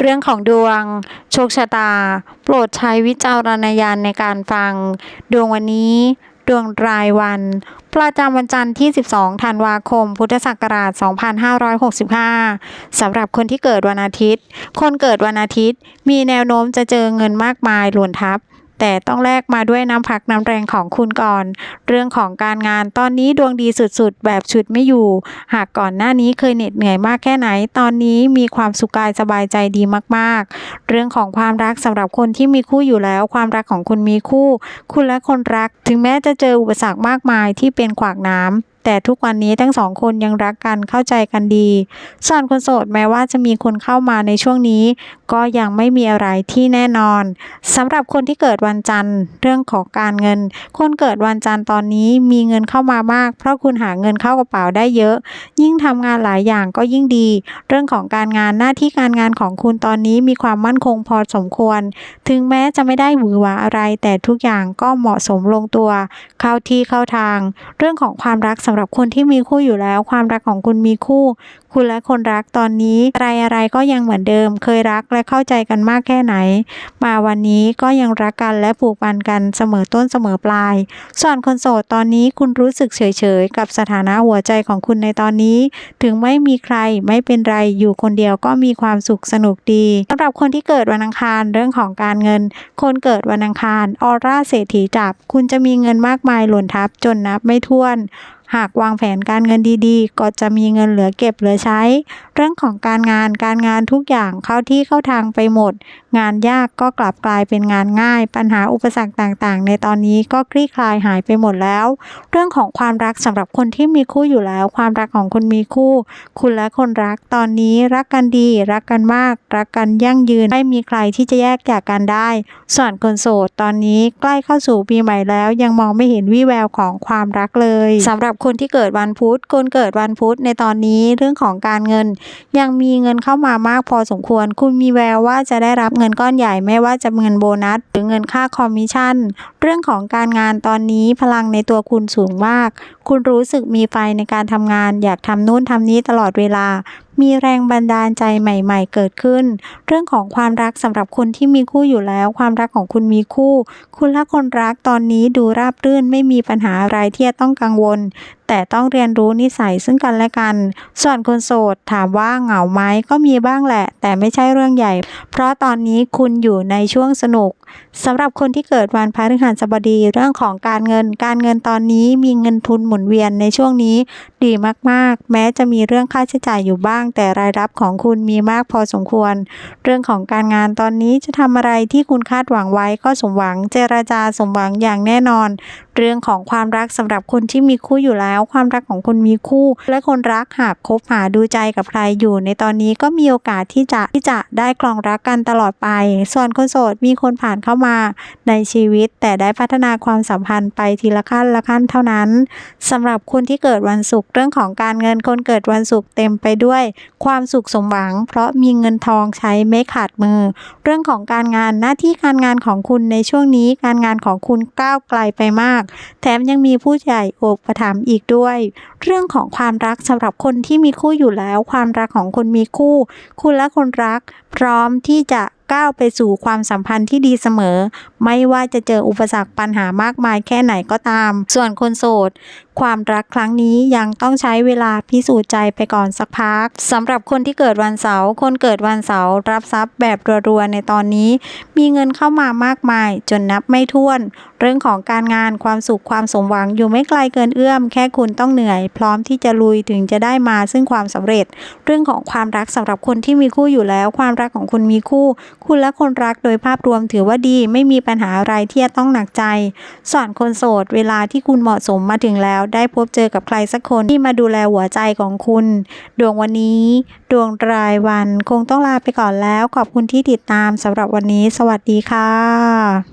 เรื่องของดวง โชคชะตา โปรดใช้วิจารณญาณในการฟัง ดวงวันนี้ ดวงรายวัน ประจำวันจันทร์ที่ 12 ธันวาคม พุทธศักราช 2565 สำหรับคนที่เกิดวันอาทิตย์ คนเกิดวันอาทิตย์ มีแนวโน้มจะเจอเงินมากมายหล่นทับ แต่ต้องแลกมาด้วยน้ำพักน้ำแรงของคุณก่อน เรื่องของการงานตอนนี้ดวงดีสุดๆ แบบฉุดไม่อยู่ หากก่อนหน้านี้เคยเหน็ดเหนื่อยมากแค่ไหน ตอนนี้มีความสุขกายสบายใจดีมากๆ เรื่องของความรักสำหรับคนที่มีคู่อยู่แล้ว ความรักของคุณมีคู่ คุณและคนรัก ถึงแม้จะเจออุปสรรคมากมายที่เป็นขวากน้ำ แต่ทุกวันนี้ทั้งสองคนยังรักกันเข้าใจกันดี ส่วนคนโสดแม้ว่าจะมีคนเข้ามาในช่วงนี้ ก็ยังไม่มีอะไรที่แน่นอนสำหรับคนที่เกิดวันจันทร์ เรื่องของการเงิน คนเกิดวันจันทร์ตอนนี้มีเงินเข้ามามาก เพราะคุณหาเงินเข้ากระเป๋าได้เยอะ ยิ่งทำงานหลายอย่างก็ยิ่งดี เรื่องของการงานหน้าที่การงานของคุณตอนนี้มีความมั่นคงพอสมควร ถึงแม้จะไม่ได้หวือหวาอะไร แต่ทุกอย่างก็เหมาะสมลงตัว เข้าที่เข้าทาง เรื่องของความรักสำหรับคนที่มีคู่อยู่แล้ว ความรักของคุณมีคู่ คุณและคนรักตอนนี้อะไรอะไรก็ยังเหมือนเดิม เคยรักและเข้าใจกันมากแค่ไหน มาวันนี้ก็ยังรักกันและผูกพันกันเสมอต้นเสมอปลาย ส่วนคนโสดตอนนี้คุณรู้สึกเฉยๆ กับสถานะหัวใจของคุณในตอนนี้ ถึงไม่มีใครไม่เป็นไรอยู่คนเดียวก็มีความสุขสนุกดีสำหรับคนที่เกิดวันอังคารเรื่องของการเงิน คนเกิดวันอังคารออร่าเศรษฐีจับ คุณจะมีเงินมากมายหล่นทับจนนับไม่ถ้วน หากวางแผนการเงินดีๆ ก็จะมีเงินเหลือเก็บเหลือใช้ เรื่องของการงานการงานทุกอย่างเข้าที่เข้าทางไปหมด งานยากก็กลับกลายเป็นงานง่าย ปัญหาอุปสรรคต่างๆ ในตอนนี้ก็คลี่คลายหายไปหมดแล้ว เรื่องของความรักสำหรับคนที่มีคู่อยู่แล้ว ความรักของคนมีคู่ คุณและคนรักตอนนี้รักกันดี รักกันมาก รักกันยั่งยืนไม่มีใครที่จะแยกจากกันได้ ส่วนคนโสดตอนนี้ใกล้เข้าสู่ปีใหม่แล้ว ยังมองไม่เห็นวี่แววของความรักเลยสำหรับคนที่เกิดวันพุธคนเกิดวันพุธในตอนนี้เรื่องของการเงิน ยังมีเงินเข้ามามากพอสมควร คุณมีแววว่าจะได้รับเงินก้อนใหญ่ไม่ว่าจะเงินโบนัส หรือเงินค่าคอมมิชชั่นเรื่องของการงานตอนนี้พลังในตัวคุณสูงมาก คุณรู้สึกมีไฟในการทำงาน อยากทำนู่นทำนี้ตลอดเวลา มีแรงบันดาลใจใหม่ๆ เกิดขึ้น เรื่องของความรักสำหรับคนที่มีคู่อยู่แล้ว ความรักของคุณมีคู่ คุณและคนรักตอนนี้ดูราบรื่นไม่มีปัญหาอะไรที่จะต้องกังวล แต่ต้องเรียนรู้นิสัยซึ่งกันและกัน ส่วนคนโสดถามว่าเหงาไหมก็มีบ้างแหละ แต่ไม่ใช่เรื่องใหญ่ เพราะตอนนี้คุณอยู่ในช่วงสนุกสำหรับคนที่เกิดวันพฤหัสบดีเรื่องของการเงิน การเงินตอนนี้มีเงินทุนหมุนเวียนในช่วงนี้ดีมากๆ แม้จะมีเรื่องค่าใช้จ่ายอยู่บ้าง แต่รายรับของคุณมีมากพอสมควร เรื่องของการงานตอนนี้จะทำอะไรที่คุณคาดหวังไว้ก็สมหวังเจรจาสมหวังอย่างแน่นอน เรื่องของความรักสำหรับคนที่มีคู่อยู่แล้ว ความรักของคุณมีคู่ และคนรักหากคบหาดูใจกับใครอยู่ ในตอนนี้ก็มีโอกาสที่จะที่จะได้ครองรักกันตลอดไป ส่วนคนโสดมีคนผ่านเข้ามาในชีวิต แต่ได้พัฒนาความสัมพันธ์ไปทีละขั้นละขั้นเท่านั้นสำหรับคนที่เกิดวันศุกร์เรื่องของการเงินคนเกิดวันศุกร์เต็มไปด้วย ความสุขสมหวัง เพราะมีเงินทองใช้ไม่ขาดมือ เรื่องของการงานหน้าที่การงานของคุณในช่วงนี้การงานของคุณก้าวไกลไปมาก แถมยังมีผู้ใหญ่โอบประถมอีกด้วยเรื่องของความรักสำหรับคนที่มีคู่อยู่แล้ว ความรักของคนมีคู่ คุณและคนรัก พร้อมที่จะก้าวไปสู่ความสัมพันธ์ที่ดีเสมอ ไม่ว่าจะเจออุปสรรคปัญหามากมายแค่ไหนก็ตาม ส่วนคนโสด ความรักครั้งนี้ยังต้องใช้เวลาพิสูจน์ใจไปก่อนสักพักสำหรับคนที่เกิดวันเสาร์คนเกิดวันเสาร์รับทรัพย์แบบรัวๆในตอนนี้ มีเงินเข้ามามากมาย จนนับไม่ถ้วน เรื่องของการงานความสุขความสมหวังอยู่ไม่ไกลเกินเอื้อม แค่คุณต้องเหนื่อยพร้อมที่จะลุยถึงจะได้มาซึ่งความสำเร็จ เรื่องของความรักสำหรับคนที่มีคู่อยู่แล้ว ความรักของคุณมีคู่ คุณและคนรักโดยภาพรวมถือว่าดี ไม่มีปัญหาอะไรที่จะต้องหนักใจส่วนคนโสด เวลาที่คุณเหมาะสมมาถึงแล้ว ได้พบเจอกับใครสักคนที่มาดูแลหัวใจของคุณ ดวงวันนี้ ดวงรายวันคงต้องลาไปก่อนแล้ว ขอบคุณที่ติดตามสำหรับวันนี้ สวัสดีค่ะ